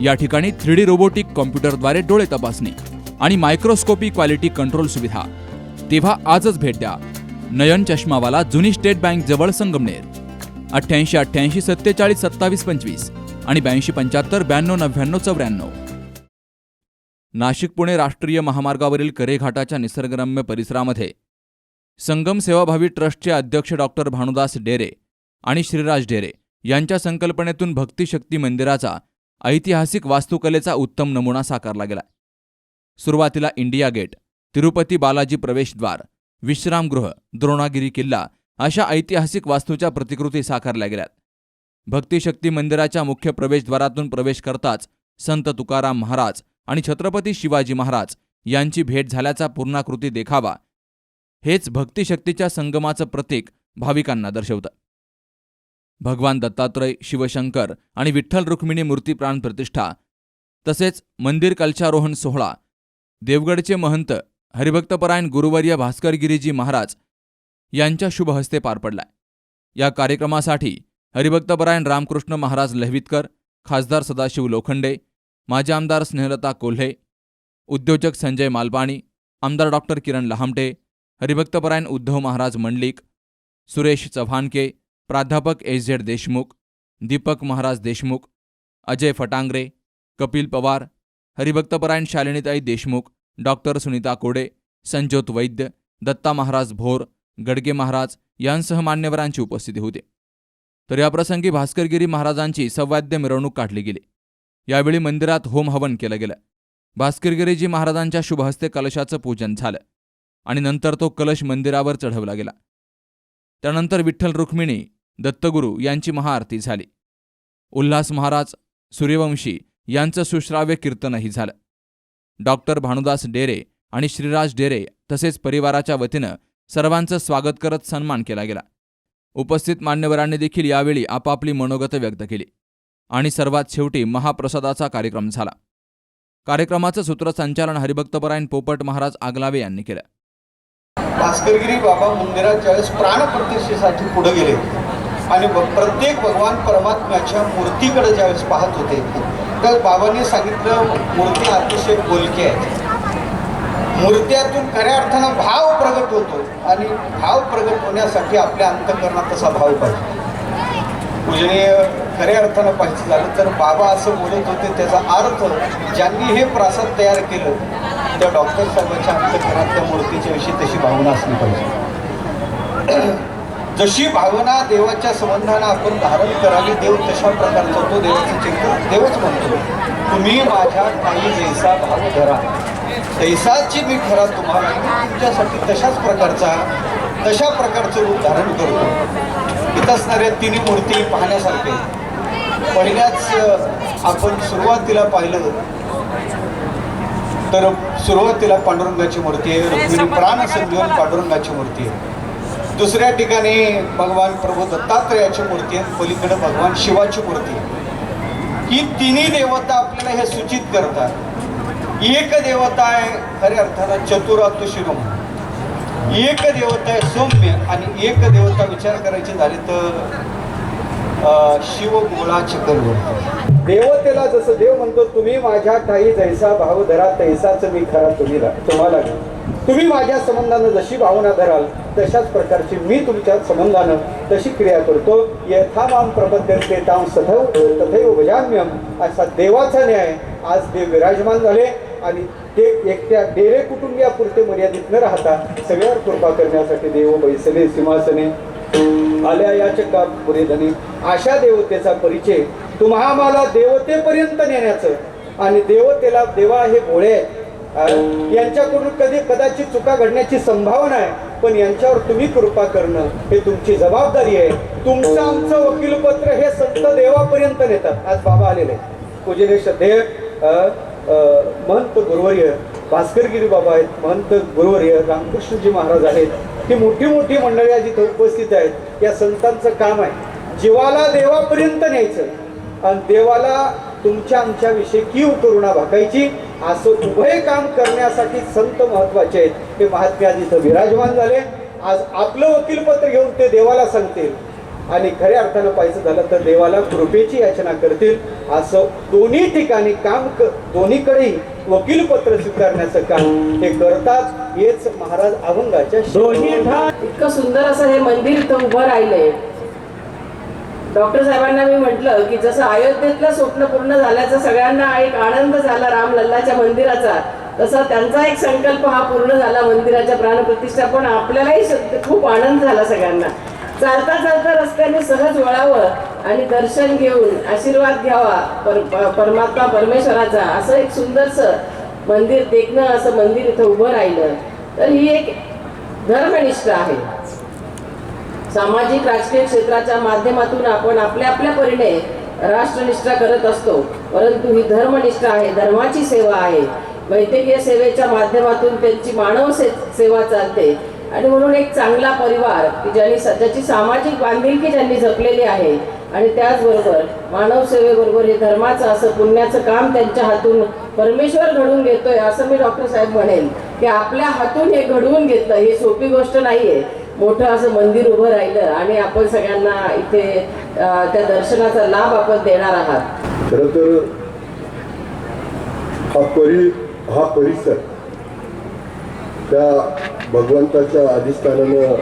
या ठिकाणी three D robotic कॉम्प्युटरद्वारे डोळे तपासणी आणि मायक्रोस्कोपी क्वालिटी कंट्रोल सुविधा. तेव्हा आजच भेट द्या. नयन चष्मावाला जुनी स्टेट बँक जवळ संगमनेर. अठ्ठ्याऐंशी अठ्ठ्याऐंशी सत्तेचाळीस सत्तावीस पंचवीस आणि ब्याऐंशी पंच्याहत्तर ब्याण्णव नव्याण्णव चौऱ्याण्णव. नाशिक पुणे राष्ट्रीय महामार्गावरील करेघाटाच्या निसर्गरम्य परिसरामध्ये संगम सेवाभावी ट्रस्टचे अध्यक्ष डॉक्टर भानुदास डेरे आणि श्रीराज डेरे यांच्या संकल्पनेतून भक्तिशक्ती मंदिराचा ऐतिहासिक वास्तुकलेचा उत्तम नमुना साकारला गेला. सुरुवातीला इंडिया गेट तिरुपती बालाजी प्रवेशद्वार विश्रामगृह द्रोणागिरी किल्ला अशा ऐतिहासिक वास्तूच्या प्रतिकृती साकारल्या गेल्यात. भक्तिशक्ती मंदिराच्या मुख्य प्रवेशद्वारातून प्रवेश करताच संत तुकाराम महाराज आणि छत्रपती शिवाजी महाराज यांची भेट झाल्याचा पूर्णाकृती देखावा हेच भक्तिशक्तीच्या संगमाचं प्रतीक भाविकांना दर्शवतं. भगवान दत्तात्रय शिवशंकर आणि विठ्ठल रुक्मिणी मूर्ती प्राण प्रतिष्ठा तसेच मंदिर कलशारोहण सोहळा देवगडचे महंत हरिभक्तपरायण गुरुवर्य भास्करगिरीजी महाराज यांच्या शुभ हस्ते पार पडलाय. या कार्यक्रमासाठी हरिभक्तपरायण रामकृष्ण महाराज लहवितकर खासदार सदाशिव लोखंडे माजी आमदार स्नेहलता कोल्हे उद्योजक संजय मालपाणी आमदार डॉक्टर किरण लहामटे हरिभक्तपरायण उद्धव महाराज मंडलिक सुरेश चव्हाणके प्राध्यापक एस झेड देशमुख दीपक महाराज देशमुख अजय फटांगरे कपिल पवार हरिभक्तपरायण शालिनीताई देशमुख डॉक्टर सुनीता कोडे संजोत वैद्य दत्ता महाराज भोर गडगे महाराज यांसह मान्यवरांची उपस्थिती होती. तर याप्रसंगी भास्करगिरी महाराजांची सवाद्य मिरवणूक काढली गेली. यावेळी मंदिरात होम हवन केलं गेलं. भास्करगिरीजी महाराजांच्या शुभहस्ते कलशाचं पूजन झालं आणि नंतर तो कलश मंदिरावर चढवला गेला. त्यानंतर विठ्ठल रुक्मिणी दत्तगुरू यांची महाआरती झाली. उल्हास महाराज सूर्यवंशी यांचं सुश्राव्य कीर्तनही झालं. डॉक्टर भानुदास डेरे आणि श्रीराज डेरे तसेच परिवाराच्या वतीनं सर्वांचं स्वागत करत सन्मान केला गेला. उपस्थित मान्यवरांनी देखील यावेळी आपापली मनोगत व्यक्त केली आणि सर्वात शेवटी महाप्रसादाचा कार्यक्रम झाला. कार्यक्रमाचं सूत्रसंचालन हरिभक्तपरायण पोपट महाराज आगलावे यांनी केलं. भास्करगिरी बाबा मंदिरात ज्यावेळेस प्राणप्रतिष्ठेसाठी पुढे गेले आणि प्रत्येक भगवान परमात्म्याच्या मूर्तीकडे ज्यावेळेस पाहत होते तर बाबांनी सांगितलं मूर्ती अतिशय बोलकी आहेत. मूर्त्यातून खऱ्या अर्थानं भाव प्रगट होतो आणि भाव प्रगट होण्यासाठी आपल्या अंतकरणात तसा भाव पाहिजे. पूजनीय खऱ्या अर्थानं पाहिजे झालं तर बाबा असं बोलत होते त्याचा अर्थ ज्यांनी हे प्रासाद तयार केलं त्या डॉक्टर साहेबांच्या अंतकरणात त्या मूर्तीच्या विषयी तशी भावना असली पाहिजे. जशी भावना देवाच्या संबंधानं आपण धारण करावी देव तशा प्रकारचा तो देवाचं चिंतन देवच म्हणतो. तुम्ही माझ्या काही जैसा भाव धरा. तैसाची मी खरा तुम्हाला. तुमच्यासाठी तशाच प्रकारचा तशा प्रकारचं रूप धारण करतो. इथं असणाऱ्या तिन्ही मूर्ती पाहण्यासारखे. पहिल्याच आपण सुरुवातीला पाहिलं तर सुरुवातीला पांडुरंगाची मूर्ती आहे रुक्मिणी प्राण संजीवन पांडुरंगाची मूर्ती आहे. दुसऱ्या ठिकाणी भगवान प्रभू दत्तात्रयाची मूर्ती आहे पलीकडे भगवान शिवाची मूर्ती आहे. ही तिन्ही देवता आपल्याला हे सूचित करतात. एक देवता आहे खऱ्या अर्थानं चतुरातु शिरोम एक देवता आहे सौम्य आणि एक देवता विचार करायची झाली तर अ, शिव गोळा चक्रवर्ती देवतेला जसं देव म्हणतो तुम्ही माझ्या काही जैसा भाव धरा तैसाच मी खरा तुम्ही तुम्हाला तुम्ही माझ्या संबंधानं जशी भावना धराल तशाच प्रकारची मी तुमच्या संबंधानं तशी क्रिया करतो. यथामाम प्रबद्धते ताम सदैव तथैव भजाम्यम असा देवाचा न्याय आज देव विराजमान झाले आणि ते एकट्या डेरे कुटुंबियापुरते मर्यादित न राहता सगळ्यावर कृपा करण्यासाठी देव बैसले सिंहासने आल्या याचका पुरे धनी. अशा देवतेचा परिचय. तुम्हा देवतेपर्यंत नेण्याचं. आणि देवतेला देवा हे भोळे यांच्याकडून कधी कदाचित चुका घडण्याची संभावना आहे. पण यांच्यावर तुम्ही कृपा करणं हे तुमची जबाबदारी आहे. तुमचं आमचं वकीलपत्र हे संत देवापर्यंत नेतात. आज बाबा आलेले पूजने श्रद्धेय महंत गुरुवर्य भास्करगिरी बाबा आहेत महंत गुरुवर्य रामकृष्णजी महाराज आहेत. ही मोठी मोठी मंडळी आज इथं उपस्थित आहेत. या संतांचं काम आहे. जीवाला देवापर्यंत न्यायचं. आणि देवाला तुमच्या आमच्याविषयी कीव करुणा भाकायची. असं उभय काम करण्यासाठी संत महत्त्वाचे आहेत. हे महात्मे आज इथं विराजमान झाले. आज आपलं वकीलपत्र घेऊन ते देवाला सांगतील. आणि खऱ्या अर्थानं पाहायचं झालं तर देवाला कृपेची याचना करतील. असं दोन्ही ठिकाणी काम क दोन्हीकडेही वकीलपत्र स्वीकारण्याचं काम हे करतात हेच महाराज अभंगाच्या दोन्ही इतकं सुंदर असं हे मंदिर इथं उभं राहिलंय. डॉक्टर साहेबांना मी म्हटलं की जसं अयोध्येतलं स्वप्न पूर्ण झाल्याचा सगळ्यांना एक आनंद झाला रामलल्लाच्या मंदिराचा तसा त्यांचा एक संकल्प हा पूर्ण झाला मंदिराच्या प्राणप्रतिष्ठा. पण आपल्यालाही खूप आनंद झाला सगळ्यांना. चालता चालता रस्त्याने सहज वळावं. आणि दर्शन घेऊन आशीर्वाद घ्यावा. पर परमात्मा परमेश्वराचा. असं एक सुंदरसं मंदिर देखणं असं मंदिर इथं उभं राहिलं तर ही एक धर्मनिष्ठ आहे. सामाजिक राजकीय क्षेत्राच्या माध्यमातून आपण आपल्या आपल्या परीने राष्ट्रनिष्ठा करत असतो. परंतु ही धर्मनिष्ठा आहे धर्माची सेवा आहे. वैद्यकीय सेवेच्या माध्यमातून त्यांची मानव से सेवा चालते. आणि म्हणून एक चांगला परिवार की ज्यांनी ज्याची सामाजिक बांधिलकी ज्यांनी जपलेली आहे आणि त्याचबरोबर मानवसेवेबरोबर हे धर्माचं असं पुण्याचं काम त्यांच्या हातून परमेश्वर घडवून घेतोय असं मी डॉक्टर साहेब म्हणेन. की आपल्या हातून हे घडवून घेतलं ही सोपी गोष्ट नाहीये. मोठं असं मंदिर उभं राहिलं आणि आपण सगळ्यांना इथे त्या दर्शनाचा लाभ आपण देणार आहात. खरं तर हा परि हा परिसर त्या भगवंताच्या अधिष्ठानानं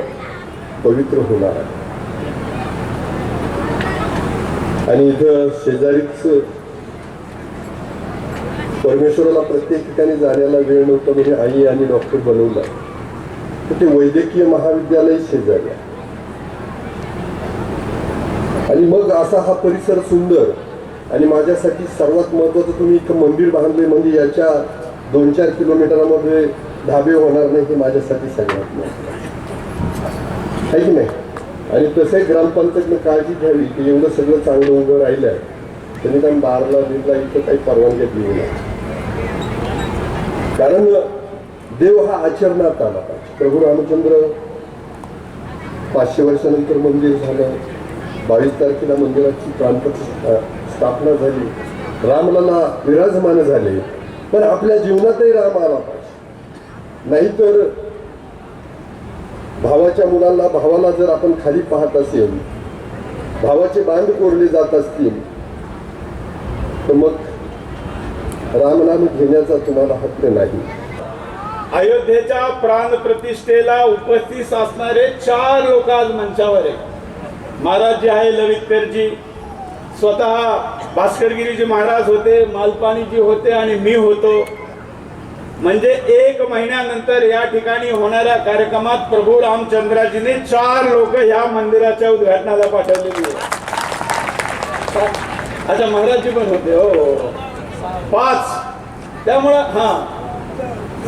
पवित्र होणार आहे. आणि इथं शेजारीच परमेश्वराला प्रत्येक ठिकाणी जाण्याला वेळ नव्हता म्हणजे आई आणि डॉक्टर बनवला. तर ते वैद्यकीय महाविद्यालय शेजारी आणि मग असा हा परिसर सुंदर आणि माझ्यासाठी सर्वात महत्वाचं तुम्ही इथं मंदिर बांधले म्हणजे याच्या दोन चार किलोमीटरमध्ये धाबे होणार नाही हे माझ्यासाठी सगळ्यात महत्त्वाचं. आहे की नाही? आणि तसे ग्रामपंचायतनं काळजी घ्यावी की एवढं सगळं चांगलं उभं राहिलं आहे त्यांनी काय बारला बिरला इथं काही परवानगी दिली नाही. कारण देव हा आचरणात आला पाहिजे. प्रभू रामचंद्र पाचशे वर्षानंतर मंदिर झालं. बावीस तारखेला मंदिराची प्रांतप्रतिष्ठा स्थापना झाली. रामलाला विराजमान झाले. पण आपल्या जीवनातही राम आला पाहिजे. नाहीतर भावाच्या मुलाला भावाला जर आपण खाली पाहत असेल भावाचे बांध कोरले जात असतील तर मग रामनाम घेण्याचा तुम्हाला हक्क नाही. अयोध्येच्या प्राण प्रतिष्ठेला उपस्थित असणारे चार लोक आज मंचावर आहे महाराज जे आहे ललितकरजी स्वतः भास्करगिरीजी महाराज होते मालपाणीजी होते आणि मी होतो. म्हणजे एक महिन्यानंतर या ठिकाणी होणाऱ्या कार्यक्रमात प्रभू रामचंद्राजीने चार लोक या मंदिराच्या उद्घाटनाला पाठवलेली अच्छा महाराजजी पण होते. हो हो हो. पाच. त्यामुळं हा.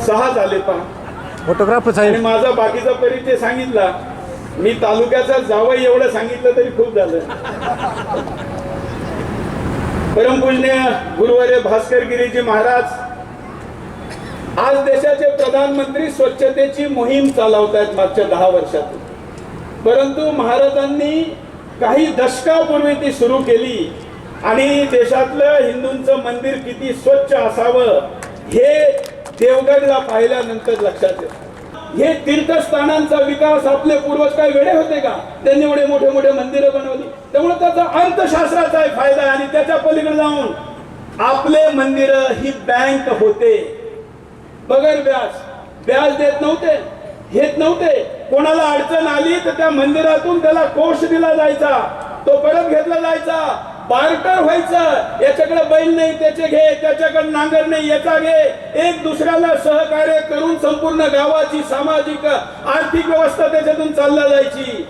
सहा झाले पहा. फोटोग्राफर आणि माझा बाकीचा परिचय सांगितला. मी तालुक्याचा जावं एवढं सांगितलं तरी खूप झालं. परमपूजनीय गुरुवर्य भास्कर गिरीजी महाराज आज देशाचे प्रधानमंत्री स्वच्छतेची मोहीम चालवत आहेत मागच्या दहा वर्षातून परंतु महाराजांनी काही दशकापूर्वी ती सुरू केली आणि देशातलं हिंदूंचं मंदिर किती स्वच्छ असावं हे देवगडला पाहिल्यानंतर लक्षात येतं. हे तीर्थस्थानांचा विकास आपले पूर्वज काय वेळे होते का? त्यांनी एवढे मोठे मोठे मंदिरं बनवली. त्यामुळे त्याचा अंतशास्त्राचा आहे फायदा आणि त्याच्या पलीकडे जाऊन आपले मंदिर ही बँक होते. बगर व्याज. व्याज देत नव्हते घेत नव्हते. कोणाला अडचण आली तर त्या मंदिरातून त्याला कोष दिला जायचा. तो परत घेतला जायचा. बार्टर व्हायचं. याच्याकडे बैल नाही त्याचे घे त्याच्याकडे नांगर नाही याचा घे. एक दुसऱ्याला सहकार्य करून संपूर्ण गावाची सामाजिक आर्थिक व्यवस्था त्याच्यातून चालला जायची.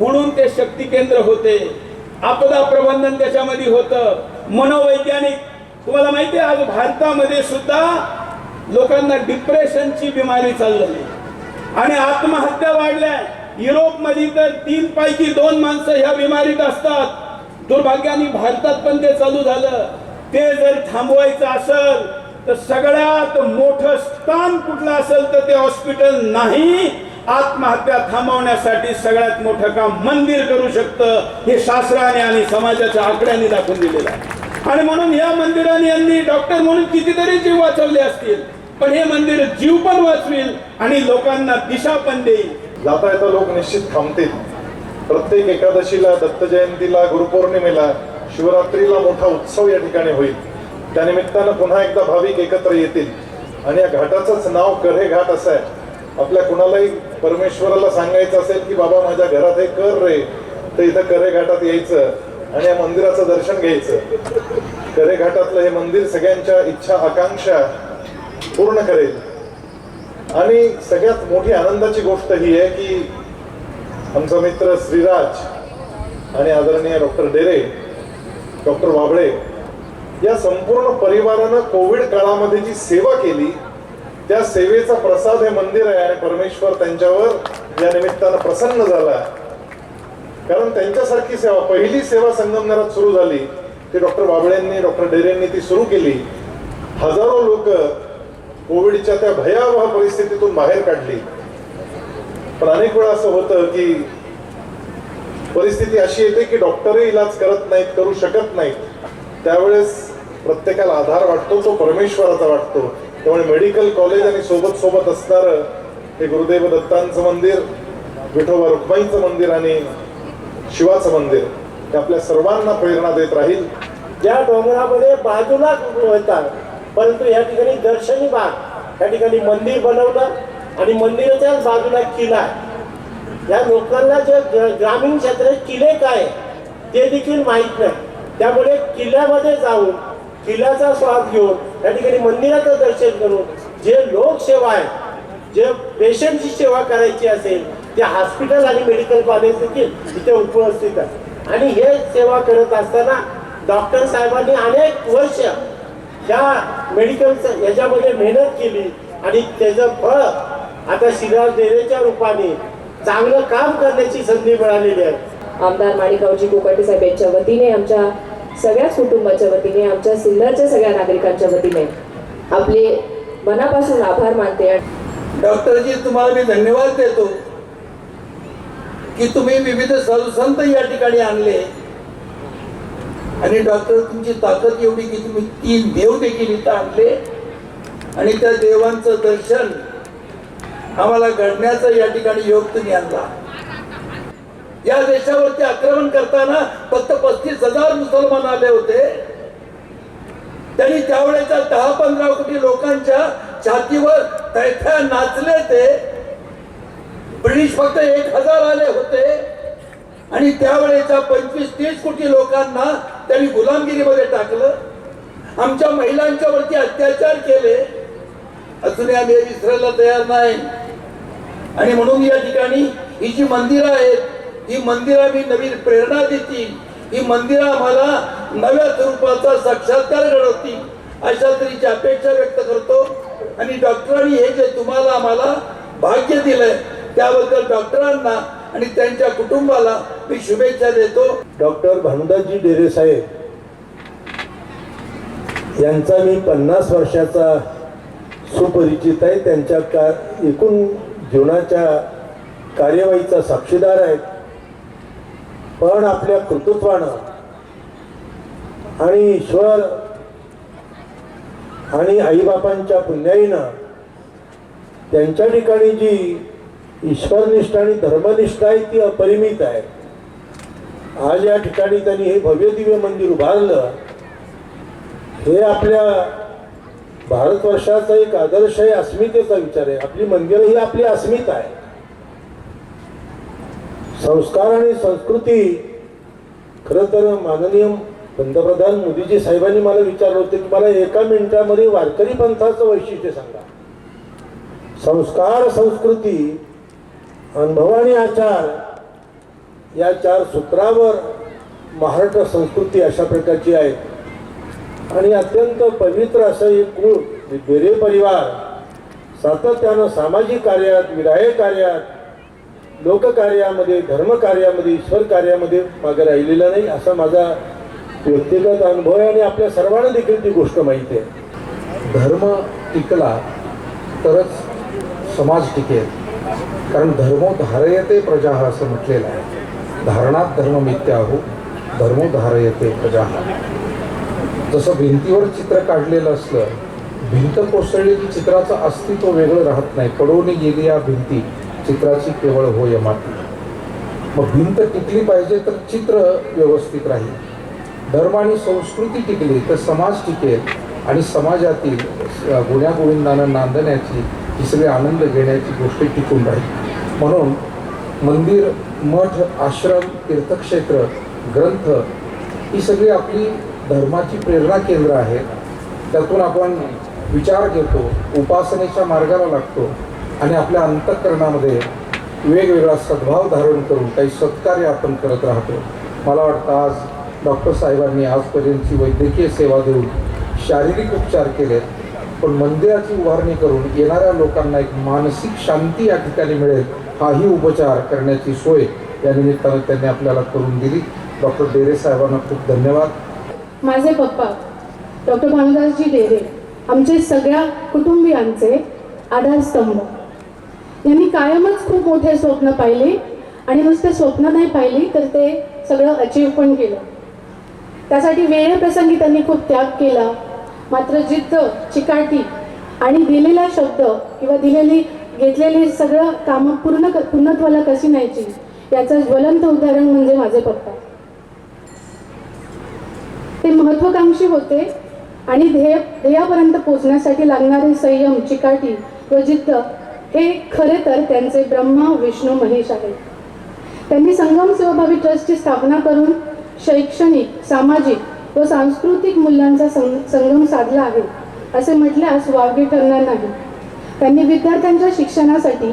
म्हणून ते शक्ती केंद्र होते. आपदा प्रबंधन त्याच्यामध्ये होतं. मनोवैज्ञानिक तुम्हाला माहिती आहे आज भारतामध्ये सुद्धा लोकांना डिप्रेशनची बिमारी चाललेली. आणि आत्महत्या वाढल्या युरोपमध्ये तर तीन पैकी दोन माणसं ह्या बिमारीत असतात. दुर्भाग्याने भारतात पण ते चालू झालं. ते जर थांबवायचं असेल तर सगळ्यात मोठं स्थान कुठलं असेल तर ते हॉस्पिटल नाही. आत्महत्या थांबवण्यासाठी सगळ्यात मोठं काम मंदिर करू शकतं. हे शास्त्राने आणि समाजाच्या आकड्यांनी दाखवून दिलेलं आहे. आणि म्हणून या मंदिराने यांनी डॉक्टर म्हणून कितीतरी जीव वाचवले असतील. पण हे मंदिर जीव पण वाचवेल आणि लोकांना दिशा पण देईल. जाता येता लोक निश्चित थांबतील. प्रत्येक एकादशीला दत्त जयंतीला गुरुपौर्णिमेला शिवरात्रीला मोठा उत्सव या ठिकाणी होईल. त्यानिमित्तानं पुन्हा एकदा भाविक एकत्र येतील. आणि या घाटाचंच नाव करे घाट असं आहे. आपल्या कुणालाही परमेश्वराला सांगायचं असेल की बाबा माझ्या घरात हे कर रे. तर इथं करे घाटात यायचं आणि या मंदिराचं दर्शन घ्यायचं. करे घाटातलं हे मंदिर सगळ्यांच्या इच्छा आकांक्षा पूर्ण करेल. आणि सगळ्यात मोठी आनंदाची गोष्ट ही आहे की आमचा मित्र श्रीराज आणि आदरणीय डॉक्टर डेरे डॉक्टर वाबळे या संपूर्ण परिवारानं कोविड काळामध्ये जी सेवा केली त्या सेवेचा प्रसाद हे मंदिर आहे आणि परमेश्वर त्यांच्यावर या निमित्तानं प्रसन्न झाला कारण त्यांच्यासारखी सेवा पहिली सेवा संगमनेरात सुरू झाली ती डॉक्टर बाबळेंनी डॉक्टर डेरेंनी ती सुरू केली. हजारो लोक कोविडच्या त्या भयावह परिस्थितीतून बाहेर काढली. पण अनेक वेळा असं होतं की परिस्थिती अशी येते की डॉक्टरही इलाज करत नाहीत करू शकत नाहीत. त्यावेळेस प्रत्येकाला आधार वाटतो तो परमेश्वराचा वाटतो. त्यामुळे मेडिकल कॉलेज आणि सोबत सोबत असणारं हे गुरुदेव दत्तांचं मंदिर विठोबा रुक्माईचं मंदिर आणि शिवाचं मंदिर हे आपल्या सर्वांना प्रेरणा देत राहील. ज्या डोंगरामध्ये बाजूला होतात परंतु या ठिकाणी दर्शनी बाग या ठिकाणी मंदिर बनवलं आणि मंदिराच्याच बाजूला किल्ला या लोकांना जे ग्रामीण क्षेत्रात किल्ले काय ते देखील माहीत नाही. त्यामुळे किल्ल्यामध्ये जाऊन किल्ल्याचा स्वाद घेऊन या ठिकाणी मंदिराचं दर्शन करून जे लोकसेवा आहे जे पेशंटची सेवा करायची असेल ते हॉस्पिटल आणि मेडिकल कॉलेज देखील इथे उपस्थित आहे. आणि हे सेवा करत असताना डॉक्टर साहेबांनी अनेक वर्ष या मेडिकल याच्यामध्ये मेहनत केली आणि त्याचं फळ आता शिराज डेरेच्या रूपाने चांगलं काम करण्याची संधी मिळालेली आहे. आमदार माणिकरावजी कोकाटे साहेब यांच्या वतीने आमच्या सगळ्याच कुटुंबाच्या वतीने आमच्या सिन्नरच्या सगळ्या नागरिकांच्या वतीने आपले मनापासून आभार मानते डॉक्टरजी तुम्हाला मी धन्यवाद देतो की तुम्ही विविध साधुसंत या ठिकाणी आणले. आणि डॉक्टर तुमची ताकद एवढी की तुम्ही तीन देव देखील इथं आणले. आणि त्या देवांचं दर्शन आम्हाला घडण्याचा या ठिकाणी योग तुम्ही आणला. या देशावरती आक्रमण करताना फक्त पस्तीस हजार मुसलमान आले होते. त्यांनी त्यावेळेच्या दहा पंधरा कोटी लोकांच्या छातीवर तैथ्या नाचले ते. ब्रिटिश फक्त एक हजार आले होते. आणि त्यावेळेच्या पंचवीस तीस कोटी लोकांना त्यांनी गुलामगिरीमध्ये टाकलं. आमच्या महिलांच्या वरती अत्याचार केले. अजूनही आम्ही विसरायला तयार नाही. आणि म्हणून या ठिकाणी ही जी मंदिरं आहेत ही मंदिरं मी नवीन प्रेरणा देतील. ही मंदिरं आम्हाला नव्या स्वरूपाचा साक्षात्कार घडवतील. अशा तऱ्हेची अपेक्षा व्यक्त करतो. आणि डॉक्टरांनी हे जे तुम्हाला आम्हाला भाग्य दिलंय त्याबद्दल डॉक्टरांना आणि त्यांच्या कुटुंबाला मी शुभेच्छा देतो. डॉक्टर भानुदासजी डेरे साहेब यांचा मी पन्नास वर्षाचा सुपरिचित आहे. त्यांच्या का एकूण जीवनाच्या कार्यवाहीचा साक्षीदार आहेत पण आपल्या कर्तृत्वानं आणि ईश्वर आणि आईबापांच्या पुण्याईनं त्यांच्या ठिकाणी जी ईश्वरनिष्ठा आणि धर्मनिष्ठा आहे ती अपरिमित आहे. आज या ठिकाणी त्यांनी हे भव्य दिव्य मंदिर उभारलं. हे आपल्या भारतवर्षाचा एक आदर्श आहे अस्मितेचा विचार आहे. आपली मंदिरं ही आपली अस्मिता आहे. संस्कार आणि संस्कृती खरं तर माननीय पंतप्रधान मोदीजी साहेबांनी मला विचारलं होते की मला एका मिनिटामध्ये वारकरी पंथाचं वैशिष्ट्य सांगा. संस्कार संस्कृती अनुभव आणि आचार या चार सूत्रावर महाराष्ट्र संस्कृती अशा प्रकारची आहे. आणि अत्यंत पवित्र असं एक कुळ बेरे परिवार सातत्यानं सामाजिक कार्यात विधायक कार्यात लोककार्यामध्ये धर्मकार्यामध्ये ईश्वर कार्यामध्ये मागे राहिलेला नाही असा माझा व्यक्तिगत अनुभव आहे आणि आपल्या सर्वांना देखील ती गोष्ट माहिती आहे. धर्म टिकला तरच समाज टिकेल. कारण धर्मो धारयते प्रजा असं म्हटलेलं आहे. धारणात धर्म मिथ्याहो धर्मो धारयते प्रजा. जसं भिंतीवर चित्र काढलेलं असलं भिंत कोसळली की चित्राचं अस्तित्व वेगळं राहत नाही. पडवून गेली या भिंती चित्राची केवळ होय माती. मग भिंत टिकली पाहिजे तर चित्र व्यवस्थित राहील. धर्म आणि संस्कृती टिकली तर समाज टिकेल आणि समाजातील गुण्यागोविंदांना नांदण्याची ही सगळी आनंद घेण्याची गोष्ट टिकून राहील. म्हणून मंदिर मठ आश्रम तीर्थक्षेत्र ग्रंथ ही सगळी आपली धर्माची प्रेरणा केंद्र आहेत त्यातून आपण विचार घेतो उपासनेच्या मार्गाला लागतो आणि आपल्या अंतःकरणामध्ये वेगवेगळा सद्भाव धारण करून काही सत्कार्य आपण करत राहतो. मला वाटतं आज डॉक्टर साहेबांनी आजपर्यंतची वैद्यकीय सेवा देऊन शारीरिक उपचार केलेत पण मंदिराची उभारणी करून येणाऱ्या लोकांना एक मानसिक शांती या ठिकाणी मिळेल. हाही उपचार करण्याची सोय या निमित्तानं त्यांनी आपल्याला करून दिली. डॉक्टर डेरे साहेबांना खूप धन्यवाद. माझे पप्पा डॉक्टर भानुदासजी डेरे आमचे सगळ्या कुटुंबियांचे आधारस्तंभ. यांनी कायमच खूप मोठे स्वप्न पाहिले आणि नुसते स्वप्न नाही पाहिली तर ते सगळं अचीव पण केलं. त्यासाठी वेळेप्रसंगी त्यांनी खूप त्याग केला. मात्र जिद्द चिकाटी आणि दिलेला शब्द किंवा दिलेली घेतलेली सगळं कामं पूर्ण पूर्णत्वाला कशी न्यायची? याचं ज्वलंत उदाहरण म्हणजे माझे पप्पा. ते महत्वाकांक्षी होते आणि ध्येय ध्येयापर्यंत पोचण्यासाठी लागणारे संयम चिकाटी व जिद्द हे खरे तर त्यांचे ब्रह्मा विष्णू महेश आहे त्यांनी संगम सेवाभावी ट्रस्टची स्थापना करून शैक्षणिक सामाजिक व सांस्कृतिक मूल्यांचा संगम साधला आहे. असे म्हटल्यास वावगे ठरणार नाही. त्यांनी विद्यार्थ्यांच्या शिक्षणासाठी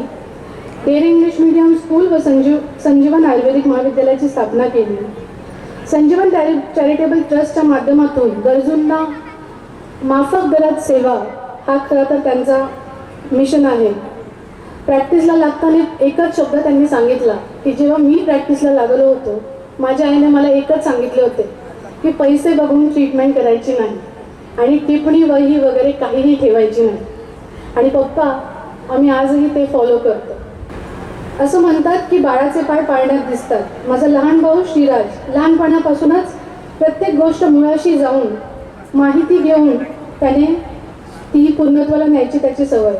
डेअर इंग्लिश मीडियम स्कूल व संजीव संजीवन आयुर्वेदिक महाविद्यालयाची स्थापना केली. संजीवन चॅरि चॅरिटेबल ट्रस्टच्या माध्यमातून गरजूंना माफक दरात सेवा हा खरं तर त्यांचा मिशन आहे. प्रॅक्टिसला लागताना एकच शब्द त्यांनी सांगितला की जेव्हा मी प्रॅक्टिसला लागलो होतो माझ्या आईने मला एकच सांगितले होते की पैसे बघून ट्रीटमेंट करायची नाही आणि टिप्पणी वही वगैरे काहीही ठेवायची नाही. आणि पप्पा आम्ही आजही ते फॉलो करतो. असं म्हणतात की बाळाचे पाय पाळण्यात दिसतात. माझा लहान भाऊ श्रीराज लहानपणापासूनच प्रत्येक गोष्ट मुळाशी जाऊन माहिती घेऊन त्याने ती पूर्णत्वाला न्यायची त्याची सवय.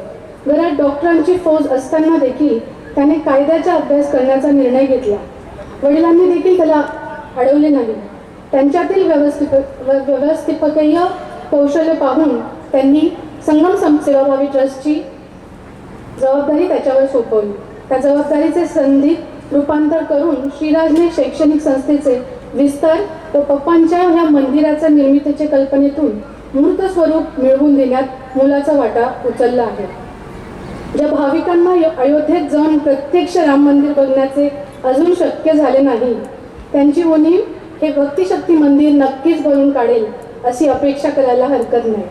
घरात डॉक्टरांची फौज असताना देखील त्याने कायद्याचा अभ्यास करण्याचा निर्णय घेतला. वडिलांनी देखील त्याला अडवले नाही. त्यांच्यातील व्यवस्थित व्यवस्थिपकीय कौशल्य पाहून त्यांनी संगम सं- सेवाभावी ट्रस्टची जबाबदारी त्याच्यावर सोपवली. त्या जबाबदारीचे संधी रूपांतर करून श्रीराजने शैक्षणिक संस्थेचे विस्तार व पप्पांच्या ह्या मंदिराच्या निर्मितीच्या कल्पनेतून मूर्त स्वरूप मिळवून देण्यात मोलाचा वाटा उचलला आहे. ज्या भाविकांना अयोध्येत जाऊन प्रत्यक्ष राम मंदिर बघण्याचे अजून शक्य झाले नाही त्यांची उणीव हे भक्तिशक्ती मंदिर नक्कीच भरून काढेल अशी अपेक्षा करायला हरकत नाही.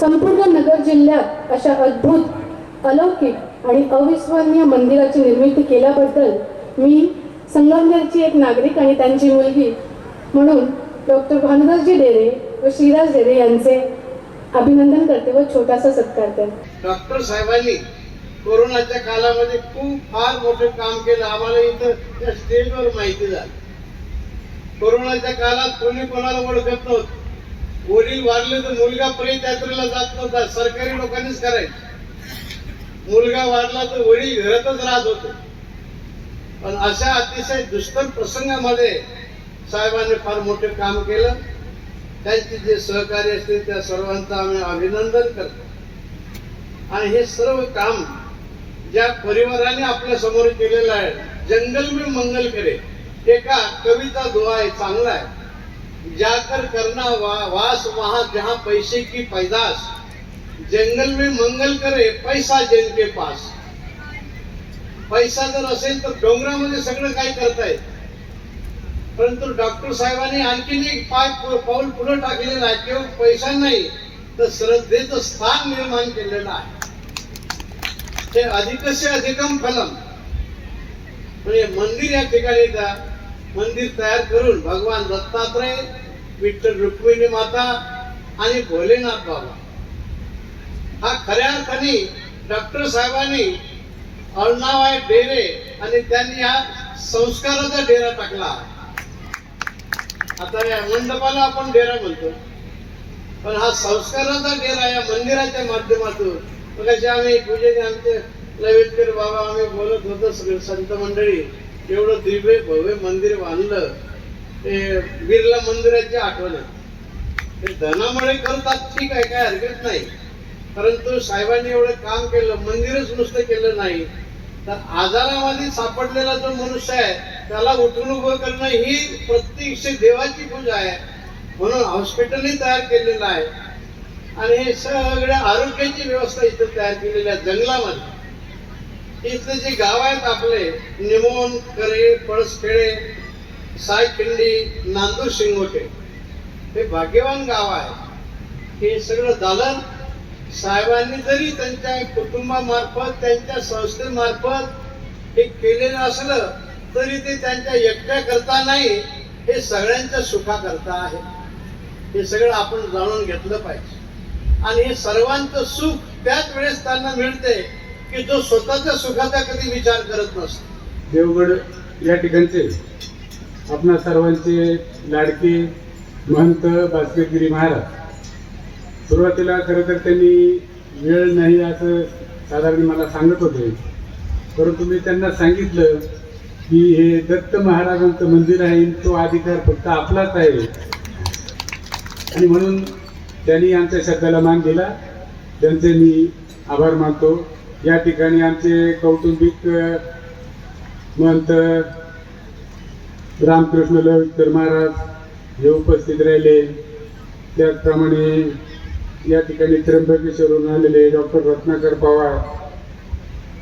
संपूर्ण नगर जिल्ह्यात अशा अद्भुत अलौकिक आणि अविस्मरणीय मंदिराची निर्मिती केल्याबद्दल मी संगमनेरची एक नागरिक आणि त्यांची मुलगी म्हणून डॉक्टर भानुदासजी डेरे व श्रीराज डेरे यांचे अभिनंदन करते व छोटासा सत्कार करते. डॉक्टर साहेबांनी कोरोनाच्या काळामध्ये खूप फार मोठं काम केलं. आम्हाला इथं त्या स्टेजवर माहिती झाली. कोरोनाच्या काळात कोणी कोणाला ओळखत नव्हतं. वडील वाढले तर मुलगा प्रेत यात्रेला जात नव्हता. सरकारी लोकांनीच करायचं. मुलगा वाढला तर वडील घरातच राहत होते. पण अशा अतिशय दुष्कर प्रसंगामध्ये साहेबांनी फार मोठे काम केलं. त्यांचे जे सहकार्य असतील त्या सर्वांचं आम्ही अभिनंदन करतो. आणि हे सर्व काम ज्या परिवाराने आपल्यासमोर केलेलं आहे जंगल मी मंगल करे एका कविता दुआ आहे चांगला आहे. जाकर करना वा, वास वहां जहां पैसे की पैदास जंगल में मंगल करे पैसा जिनके पास। पैसा जर असेल तर डोंगरामध्ये सगळं काही करताय? परंतु डॉक्टर साहेबांनी आणखीन एक पाय पाऊल पुढे टाकलेलं आहे केवळ पैसा नाही तर श्रद्धेचं स्थान निर्माण केलेलं आहे. ते अधिकस्य अधिकम फलम. म्हणजे मंदिर या ठिकाणी जा मंदिर तयार करून भगवान दत्तात्रय विठ्ठल रुक्मिणी माता आणि भोलेनाथ बाबा. हा खऱ्या अर्थाने डॉक्टर साहेबांनी अळणावाय आहे डेरे आणि त्यांनी हा संस्काराचा डेरा टाकला. आता या मंडपाला आपण डेरा म्हणतो. पण हा संस्काराचा डेरा या मंदिराच्या माध्यमातून मग आम्ही पूजेने आमचे लवेटकर बाबा आम्ही बोलत होतो सगळे संत मंडळी एवढं दिव्य भव्य मंदिर बांधलं ते बिर्ला मंदिराची आठवण ते धनामुळे करतात ठीक आहे काय हरकत नाही. परंतु साहेबांनी एवढं काम केलं मंदिरच नुसतं केलं नाही. तर आजारामध्ये सापडलेला जो मनुष्य आहे त्याला उठून उभं करणं ही प्रत्यक्ष देवाची पूजा आहे. म्हणून हॉस्पिटलही तयार केलेलं आहे. आणि हे सगळ्या आरोग्याची व्यवस्था इथं तयार केलेली आहे जंगलामध्ये. इथले जे गाव आहेत आपले निमोन करे पळसखेडे सायखिंडी नांदूर शिंगोटे हे भाग्यवान गाव आहे. हे सगळं दालन साहेबांनी जरी त्यांच्या कुटुंबामार्फत त्यांच्या संस्थेमार्फत हे केलेलं असलं तरी ते त्यांच्या एकट्या करता नाही हे सगळ्यांच्या सुखा करता आहे. हे सगळं आपण जाणून घेतलं पाहिजे. आणि हे सर्वांचं सुख त्याच वेळेस त्यांना मिळते की जो स्वतःच्या सुखाचा कधी विचार करत नसतो. देवगड या ठिकाणचे आपणा सर्वांचे लाडके महंत बास्केटगिरी महाराज. सुरुवातीला खरं तर त्यांनी वेळ नाही असं साधारण मला सांगत होते. परंतु मी त्यांना सांगितलं की हे दत्त महाराजांचं मंदिर आहे तो अधिकार फक्त आपलाच आहे. आणि म्हणून त्यांनी आमच्या शब्दाला मान दिला. त्यांचे मी आभार मानतो. या ठिकाणी आमचे कौटुंबिक महंत रामकृष्ण लविकर महाराज हे उपस्थित राहिले. त्याचप्रमाणे या ठिकाणी त्र्यंबकेश्वरून आलेले डॉक्टर रत्नाकर पवार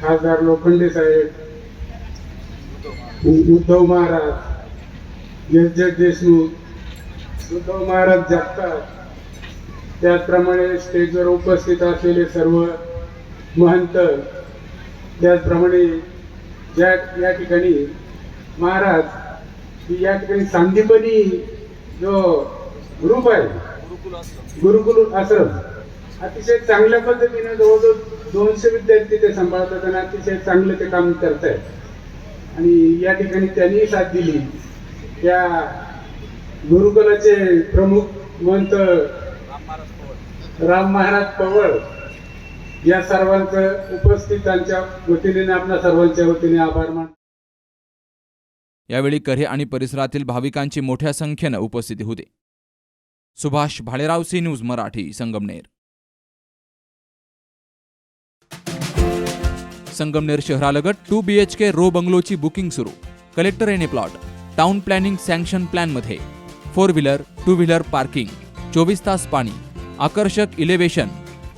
खासदार लोखंडे साहेब उद्धव महाराज एस जग देशमुख उद्धव महाराज जगतात त्याचप्रमाणे स्टेजवर उपस्थित असलेले सर्व महंत. त्याचप्रमाणे ज्या या ठिकाणी महाराज या ठिकाणी सांदीपनी जो ग्रुप आहे गुरुकुल आश्रम अतिशय चांगल्या पद्धतीने जवळजवळ दोनशे विद्यार्थी ते सांभाळतात आणि अतिशय चांगलं ते काम करतायत. आणि या ठिकाणी त्यांनी साथ दिली. त्या गुरुकुलाचे प्रमुख महंत राम महाराज पवळ. या सर्वांचं उपस्थितांच्या वतीने आपल्या सर्वांच्या वतीने आभार मान यावेळी कऱ्हे आणि परिसरातील भाविकांची मोठ्या संख्येनं उपस्थिती होती. Subhash Bhalerao C news Marathi Sangamner. Sangamner शहरालगत two B H K row बंगलोची booking सुरू. Collector NA plot. Town planning sanction प्लॅनमध्ये. Four wheeler two wheeler parking चोवीस तास पाणी. आकर्षक इलेव्हेशन